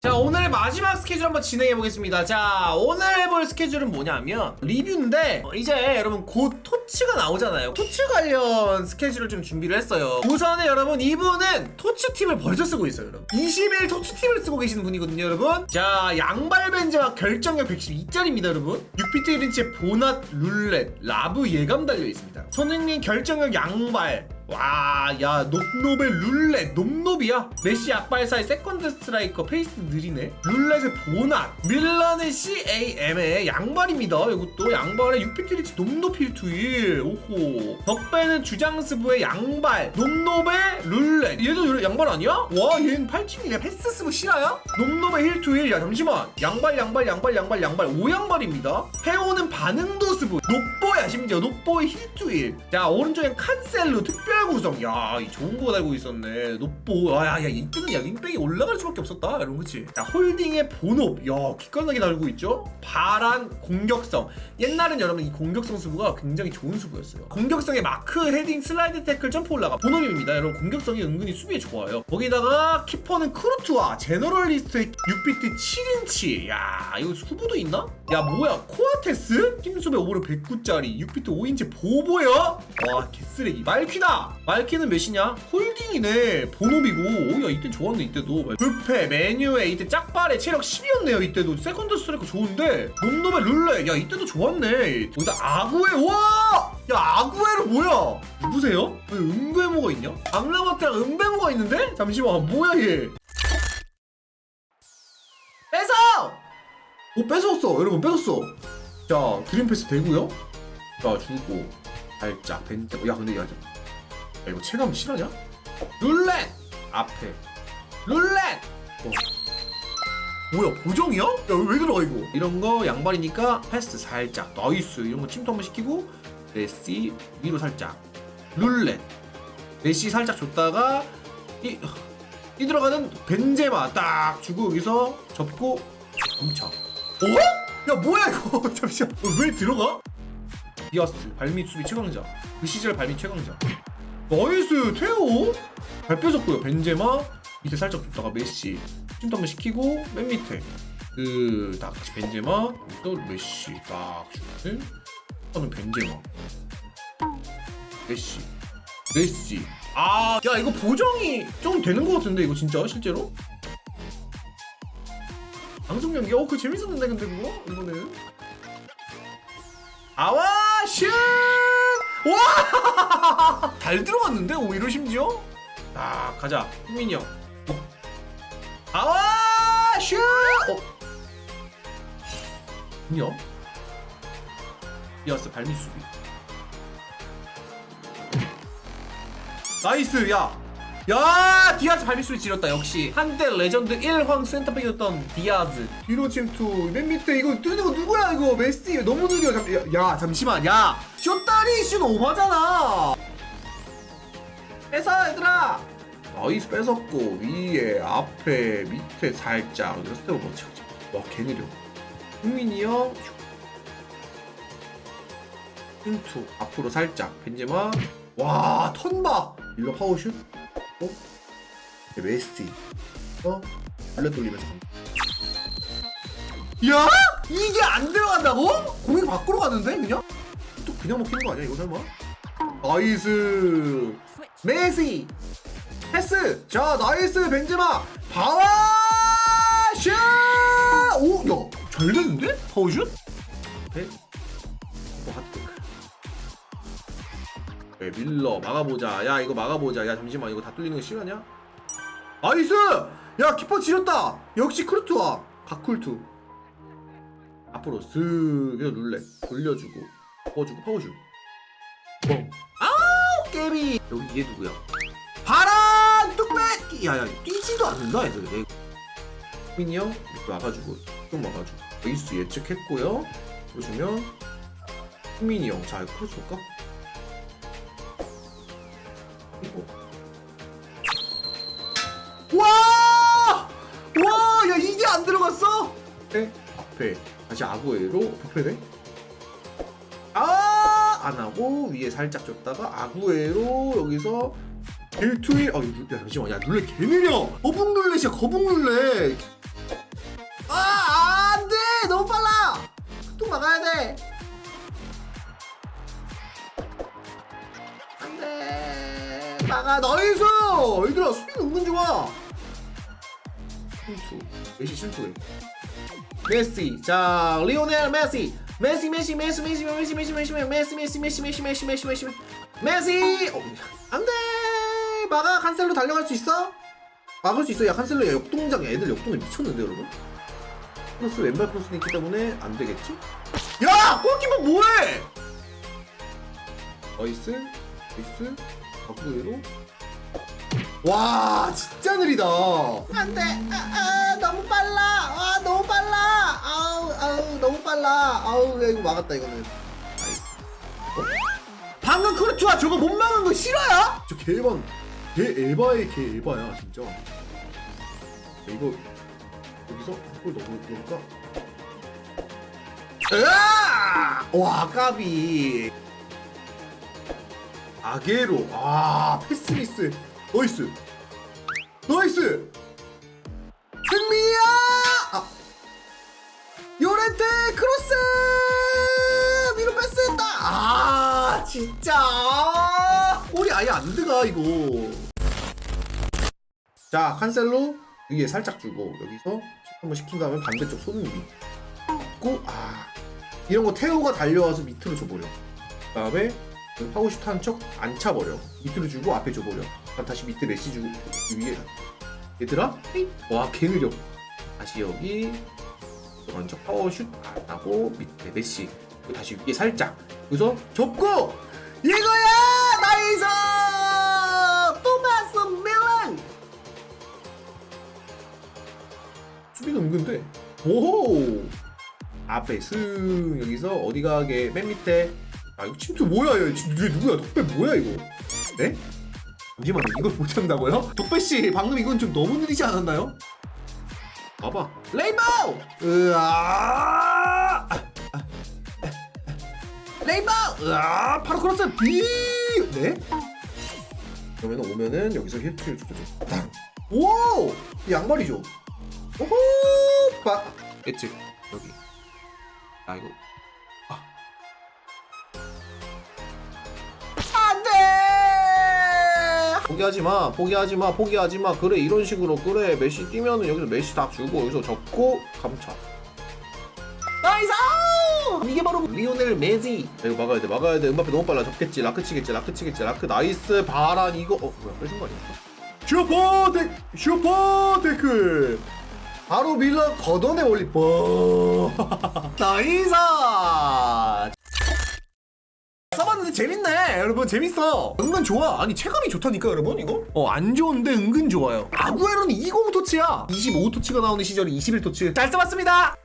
자 오늘의 마지막 스케줄 한번 진행해 보겠습니다. 자 오늘 해볼 스케줄은 뭐냐면 리뷰인데 어, 이제 여러분 곧 토치가 나오잖아요. 토치 관련 스케줄을 좀 준비를 했어요. 우선은 여러분 이분은 토치 팀을 벌써 쓰고 있어요 여러분. 20일 토치 팀을 쓰고 계시는 분이거든요 여러분. 자 양발 벤즈와 결정력 112짜리입니다 여러분. 6비트 1인치의 보낫 룰렛 라브 예감 달려 있습니다. 손흥민 결정력 양발 와, 야, 높노벨 룰렛, 높노비야. 메시 앞발사의 세컨드 스트라이커 페이스 느리네. 룰렛의 보낫, 밀런의 CAM의 양발입니다. 이것도 양발에 6피트리치 높노필 투일. 오호. 덕배는 주장스부의 양발, 높노벨 룰렛. 얘도 양발 아니야? 와, 얘는 8층이네. 패스 스부 실화야? 높노벨 힐 투일. 야, 잠시만. 양발, 양발, 양발, 양발, 양발. 5양발입니다. 페오는 반응도 스부. 높보야, 심지어. 높보의 힐 투일. 자, 오른쪽엔 칸셀로 특별 구성. 야, 이 좋은 거 달고 있었네. 높보. 아, 야, 야, 이때는 야, 링백이 올라갈 수밖에 없었다. 여러분, 그치? 자, 홀딩의 본업. 야, 기깔나게 달고 있죠? 바란 공격성. 옛날엔 여러분 이 공격성 수부가 굉장히 좋은 수부였어요. 공격성의 마크, 헤딩, 슬라이드 태클, 점프 올라가. 본업입니다. 여러분, 공격성이 은근히 수비에 좋아요. 거기다가 키퍼는 크루트와 제너럴리스트의 6비트 7인치. 야, 이거 수부도 있나? 야, 뭐야? 코아테스? 팀수배 오버를 109짜리 6비트 5인치 보보야? 와, 개쓰레기. 말퀴다! 말퀴는 몇이냐? 홀딩이네. 본업이고. 오, 야, 이때 좋았네, 이때도. 불페, 메뉴에 이때 짝발에 체력 10이었네요, 이때도. 세컨드 스트라이크 좋은데. 놈놈의 룰레. 야, 이때도 좋았네. 여기다 아구에, 와! 야, 아구에로 뭐야? 누구세요? 왜 은배모가 있냐? 암라바트랑 은배모가 있는데? 잠시만, 뭐야, 얘? 뺏어! 오, 뺏었어. 여러분, 뺏었어. 자, 드림 패스 되고요. 자, 주고. 살짝 벤트. 야, 근데 야, 야 이거 체감 실화냐? 룰렛! 앞에. 룰렛! 어. 뭐야, 보정이야? 야, 왜 들어가, 이거? 이런 거 양발이니까 패스 살짝. 나이스. 이런 거 침투 한번 시키고, 레시 위로 살짝. 룰렛. 레시 살짝 줬다가, 이, 이 들어가는 벤제마 딱 주고 여기서 접고 엄청 어? 야 뭐야 이거 잠시만 어, 왜 들어가? 디아스 발밑 수비 최강자 그 시절 발밑 최강자 나이스 테오? 잘 뺏었고요. 벤제마 밑에 살짝 줬다가 메시. 침도 한번 시키고 맨 밑에. 그딱 벤제마 또 메시. 딱 주는 하는 벤제마. 메시. 메시. 아, 야 이거 보정이 좀 되는 것 같은데 이거 진짜 실제로? 방송 연기 어 그거 재밌었는데 근데 그거? 이거는? 아와 슛! 와! 잘 들어갔는데 오히려 심지어? 아 가자 흥민이 형 어. 아와 슛! 어? 뭐냐? 이었어 발밑 수비 나이스 야! 야 디아즈 발밑소리 지렸다 역시 한때 레전드 1황 센터백이었던 디아즈 뒤로 침투 맨 밑에 이거 뜨는 거 누구야 이거 메시 너무 느려 잠, 야, 야 잠시만 야 쇼다리 슛 오바잖아 뺏어 얘들아 나이스 뺏었고 위에 앞에 밑에 살짝 이거 스텝 오버 치지 와 개 느려 흥민이 형 흉투 앞으로 살짝 벤제마 와 턴바 일러 파워슛 어? 메시 어? 발레 돌리면서. 야? 이게 안 들어간다고? 공이 밖으로 갔는데 그냥? 또 그냥 먹히는 거 아니야 이거 설마? 나이스 메시 패스 자 나이스 벤제마 바와 슛! 오, 야, 잘 됐는데? 파워슛? 네? 이거 하트테크. 네, 밀러 막아보자. 야, 이거 막아보자. 야, 잠시만, 이거 다 뚫리는 거 싫어하냐? 나이스! 야, 키퍼 지렸다. 역시 크루트와 가쿨투. 앞으로 쓱 그래서 룰렛 돌려주고 퍼주고 파워슛. 뻥. 깨비. 여기 얘 누구야? 바람 뚝배기. 야야 뛰지도 않는다 애들. 민이 형 이렇게 와가지고 좀 와가지고 베이스 예측했고요. 보시면 흥민이 형, 자, 크로스 볼까? 이거. 와! 와! 야, 이게 안 들어갔어? 네, 앞에. 다시 아구에로 부패네? 나고 위에 살짝 줬다가 아구에로 여기서 딜투일 어, 야 잠시만. 야 룰렛 개 느려. 거북 룰렛이야 거북 룰렛 아 안돼! 너무 빨라! 툭 막아야 돼. 안돼. 막아 너희수! 얘들아 수비 은근 좋아. 실투 메시 실투해 메시 자 리오넬 메시 메시 메시 메시 메시 메시 메시 메시 메시 메시 메시 메시 메시 메시 메시 메시 어, 안돼 막아 칸셀로 달려갈 수 있어? 막을 수 있어 야 칸셀로 야 역동장 애들 역동에 미쳤는데 여러분 크로스 왼발 크로스는 있기 때문에 안 되겠지? 야 골키퍼 뭐해 나이스 나이스 바꾸기로 와 진짜 느리다. 안돼. 아, 아, 너무 빨라. 아 너무 빨라. 아우 아우 너무 빨라. 아우 야, 이거 막았다 이거는. 나이스 어? 방금 크루트와 저거 못 막은 거 싫어요? 저 개ban 개 에바의 개 에바야 진짜. 야, 이거 여기서 한골 넣을까? 으아! 와 까비. 아게로. 아 패스미스 나이스. 나이스. 승미야! 아. 요렌테 크로스! 위로 패스했다! 아 진짜! 골이 아예 안 들어가 이거. 자 칸셀로 위에 살짝 주고 여기서 한번 시킨 다음에 반대쪽 손흥민 있고 아. 이런 거 태호가 달려와서 밑으로 줘버려. 그 다음에 하고 싶다 하는 척안 차버려. 밑으로 주고 앞에 줘버려. 다시 밑에 메시 주고 위에. 얘들아? 와개 느려. 다시 여기. 먼저 파워슛 안 하고 밑에 메시. 다시 위에 살짝. 여기서 접고! 이거야! 나이스 토마스 밀란! 수비가 은근데. 오호! 앞에 승. 여기서 어디 가게? 맨 밑에 아 이거 침투 뭐야 얘? 이게 누구야? 독배 뭐야 이거? 네? 잠시만요 이걸 못 한다고요? 독배씨 방금 이건 좀 너무 느리지 않았나요? 봐봐. 레인보우! 으아! 레인보우! 으아 바로 크로스 비! 네? 그러면 오면은 여기서 힐트를 줘줘 땅. 오! 이 양말이죠. 오호! 빠! 예측 여기. 아 이거 포기하지 마 포기하지 마 포기하지 마. 그래 이런 식으로 그래. 메시 뛰면은 여기서 메시 다 주고 여기서 접고 감차. 나이스 이게 바로 리오넬 메시. 야, 이거 막아야 돼 막아야 돼. 음바페 너무 빨라. 접겠지. 라크 치겠지 라크 치겠지. 라크 나이스. 바란 이거. 어 뭐야? 뺏은 거 아니었어? 슈퍼 데 슈퍼 데크. 바로 밀러 걷어내 올리. 뻔 나이스 재밌네 여러분. 재밌어. 은근 좋아. 아니 체감이 좋다니까 여러분 이거? 어 안 좋은데 은근 좋아요. 아구에로는 20 토치야. 25 토치가 나오는 시절이 21 토치. 잘 써봤습니다